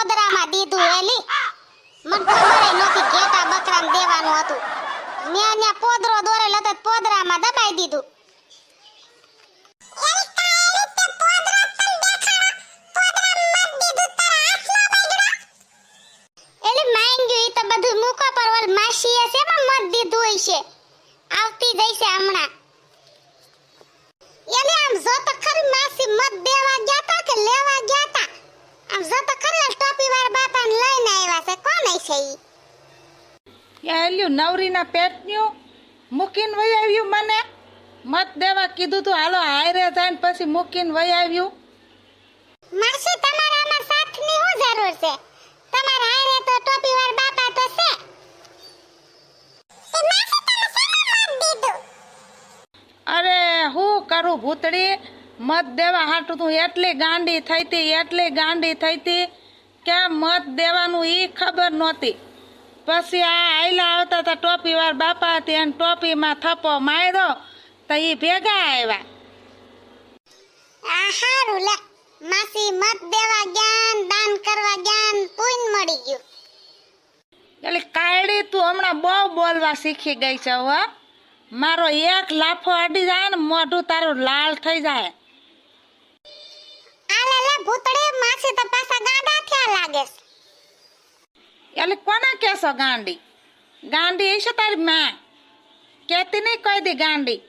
મેં તો દીધું એલી મને ખબર નથી ઘેટા બકરામાં દેવાનું હતું. મેં અહીંયા પોદરો દોરેલો હતો પોદરામાં દબાઈ દીધું. ઓલ માસીએ શેમાં મત દીધું આવતી જઈશે હમણાં. એને આમ જો તો ખરી માસી મત દેવા ગયા તા કે લેવા ગયા તા? આમ જો તો ખરી ઓલ ટોપી વાળા બાપાને લઈને આવ્યા છે. કોણ છે ઈ? એલ્યું નવરીના પેટન્યું મૂકીને વહી આવ્યું મને. મત દેવા કીધું તું હાલો હાયરે જાય ને પછી મૂકીને વહી આવ્યું. માસી તમારે આમાં સાથની શું જરૂર છે? તમારા હારે તો ટોપી વાળા બાપા તો છે. અરે હું કરું ભૂતડી? મત દેવા હાટું તું એટલી ગાંડી થઈ હતી એટલી ગાંડી થઈ હતી કે મત દેવાનું એ ખબર નહોતી. પછી આ આયલા આવતા હતા ટોપીવાર બાપા હતી અને ટોપીમાં થપ્પો માર્યો તો એ ભેગા આવ્યા આ હારું લે માસી મત દેવા જ્ઞાન દાન કરવા જ્ઞાન પૂન મળી ગયું. એટલે કાયડી તું હમણાં બહુ બોલવા શીખી ગઈ છે હો. મારો એક લાફો અડી જાય ને મોઢું તારું લાલ થઈ જાય. ભૂતડી માસી તો પાછા ગાડા થયા લાગે. એટલે કોના કેસો ગાંડી? ગાંડી એ છે તારી માં. કેતી નહીં કહી દી ગાંડી.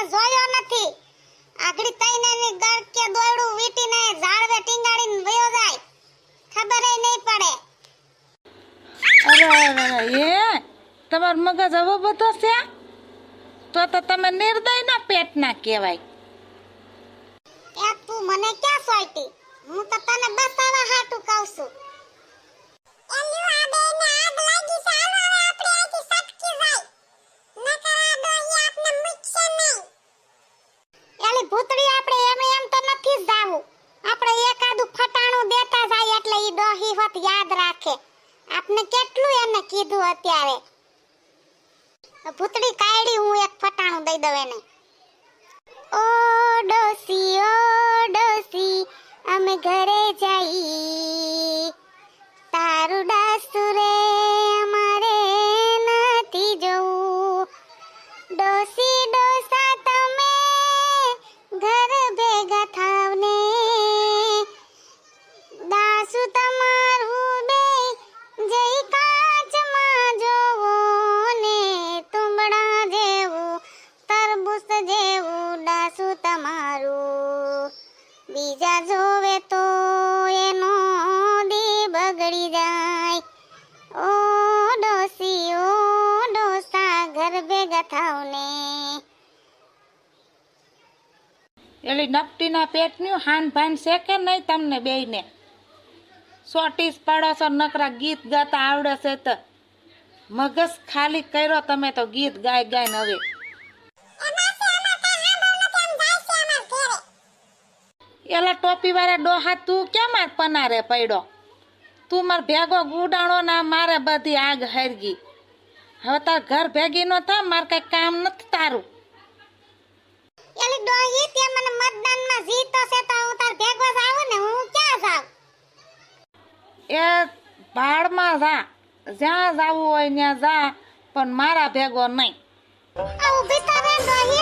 મગજ જોયો નથી. આગળી તઈને ની ગળકે દોયડું વીટીને ઝાડવે ટીંગાડીને વયો જાય. ખબર નહીં પડે. અરે અરે એ તમાર મગજ હવે બધો છે? તો તો તમે નિર્દય ના પેટ પેટના કહેવાય. એ તું મને ક્યાં સોઈતી હું તો તને બસાવા હાટું કહું છું એલ્યુ આ બેને આગ લાગી છે હાલો હવે આપણે અહીંથી સટકી જાય નકર આ ડોહી આપને મૂકશે નહીં એલી ભૂતડી આપણે એમ એમ તો નથી જ જાવું આપણે એકાદું ફટાણું દેતા જાય એટલે ઈ ડોહી હોત યાદ રાખે આપને કેટલું એને કીધું અત્યારે? ભૂતડી કાયડી હું એક ફટાણું દઈ દઉં એને. ઓ ડોસી ઓ ડોસી, અમે ઘરે જઈ એલી નપટીના પેટનું હાન ભાન છે કે નહીં તમને બેયને. સોટીસ પાડો છો નકરા ગીત ગાતા આવડે છે તો. મગજ ખાલી કર્યો તમે તો ગીત ગાય ગાય હવે. એલા ટોપી વાળા ડોહા તું કેમ આ પનારે પડ્યો? તું માર ભેગો ગુડાણો ના મારે બધી આગ હરગી. હવે તાર ઘર ભેગી નો થા, મારે કઈ કામ નથી તારું. ડોહી તે મને મતદાનમાં જીતો છે તો હું તાર ભેગો જ ને હું ક્યાં જાઉં? એ ભાડમાં જા. જ્યાં જાવું હોય ત્યાં જા પણ મારા ભેગો નહીં. આ ઊભી તો રે ડોહી